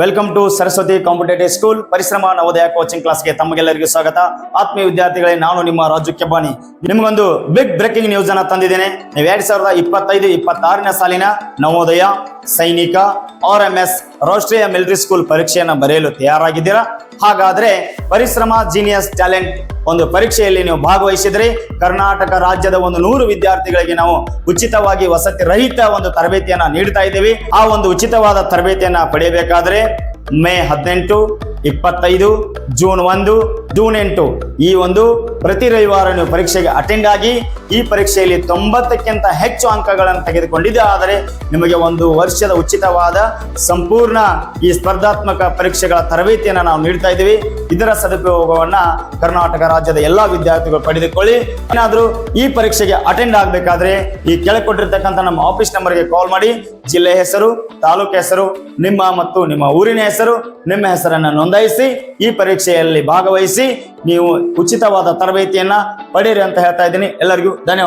Welcome to Saraswati competitive school Parishrama Navodaya coaching ಕ್ಲಾಸ್ಗೆ ತಮಗೆಲ್ಲರಿಗೂ ಸ್ವಾಗತ. ಆತ್ಮೀಯ ವಿದ್ಯಾರ್ಥಿಗಳೇ, ನಾನು ನಿಮ್ಮ ರಾಜು ಕೆಬ್ಬಾನಿ. ನಿಮಗೊಂದು ಬಿಗ್ ಬ್ರೇಕಿಂಗ್ ನ್ಯೂಸ್ ಅನ್ನ ತಂದಿದ್ದೇನೆ. ನೀವು ಎರಡ್ ಸಾವಿರದ ಇಪ್ಪತ್ತೈದು, ಇಪ್ಪತ್ತಾರನೇ ಸಾಲಿನ Navodaya Sainik R M S Rashtriya military school ಪರೀಕ್ಷೆಯನ್ನು ಬರೆಯಲು ತಯಾರಾಗಿದ್ದೀರಾ? ಹಾಗಾದ್ರೆ ಪರಿಶ್ರಮ ಜೀನಿಯಸ್ ಟ್ಯಾಲೆಂಟ್ ಒಂದು ಪರೀಕ್ಷೆಯಲ್ಲಿ ನೀವು ಭಾಗವಹಿಸಿದ್ರೆ ಕರ್ನಾಟಕ ರಾಜ್ಯದ ಒಂದು ನೂರು ವಿದ್ಯಾರ್ಥಿಗಳಿಗೆ ನಾವು ಉಚಿತವಾಗಿ ವಸತಿ ರಹಿತ ಒಂದು ತರಬೇತಿಯನ್ನ ನೀಡ್ತಾ ಇದ್ದೀವಿ. ಆ ಒಂದು ಉಚಿತವಾದ ತರಬೇತಿಯನ್ನ ಪಡೆಯಬೇಕಾದ್ರೆ ಮೇ ಹದಿನೆಂಟು, ಇಪ್ಪತ್ತೈದು, ಜೂನ್ ಒಂದು ಜೂನ್ ಎಂಟು. ಈ ಒಂದು ಪ್ರತಿ ರವಿವಾರ ನೀವು ಪರೀಕ್ಷೆಗೆ ಅಟೆಂಡ್ ಆಗಿ ಈ ಪರೀಕ್ಷೆಯಲ್ಲಿ ತೊಂಬತ್ತಕ್ಕಿಂತ ಹೆಚ್ಚು ಅಂಕಗಳನ್ನು ತೆಗೆದುಕೊಂಡಿದೆ. ಆದರೆ ನಿಮಗೆ ಒಂದು ವರ್ಷದ ಉಚಿತವಾದ ಸಂಪೂರ್ಣ ಈ ಸ್ಪರ್ಧಾತ್ಮಕ ಪರೀಕ್ಷೆಗಳ ತರಬೇತಿಯನ್ನು ನಾವು ನೀಡ್ತಾ ಇದ್ದೀವಿ. ಇದರ ಸದುಪಯೋಗವನ್ನು ಕರ್ನಾಟಕ ರಾಜ್ಯದ ಎಲ್ಲ ವಿದ್ಯಾರ್ಥಿಗಳು ಪಡೆದುಕೊಳ್ಳಿ. ಏನಾದರೂ ಈ ಪರೀಕ್ಷೆಗೆ ಅಟೆಂಡ್ ಆಗಬೇಕಾದ್ರೆ ಈ ಕೆಳಕೊಟ್ಟಿರ್ತಕ್ಕಂಥ ನಮ್ಮ ಆಫೀಸ್ ನಂಬರ್ಗೆ ಕಾಲ್ ಮಾಡಿ. ಜಿಲ್ಲೆ ಹೆಸರು, ತಾಲೂಕು ಹೆಸರು, ನಿಮ್ಮ ಮತ್ತು ನಿಮ್ಮ ಊರಿನ ಹೆಸರು, ನಿಮ್ಮ ಹೆಸರನ್ನು ನೋಂದಾಯಿಸಿ. ಈ ಪರೀಕ್ಷೆಯಲ್ಲಿ ಭಾಗವಹಿಸಿ ನೀವು ಉಚಿತವಾದ ತರಬೇತಿಯನ್ನ ಪಡೆಯಿರಿ ಅಂತ ಹೇಳ್ತಾ ಇದ್ದೀನಿ. ಎಲ್ಲರಿಗೂ ಧನ್ಯವಾದ.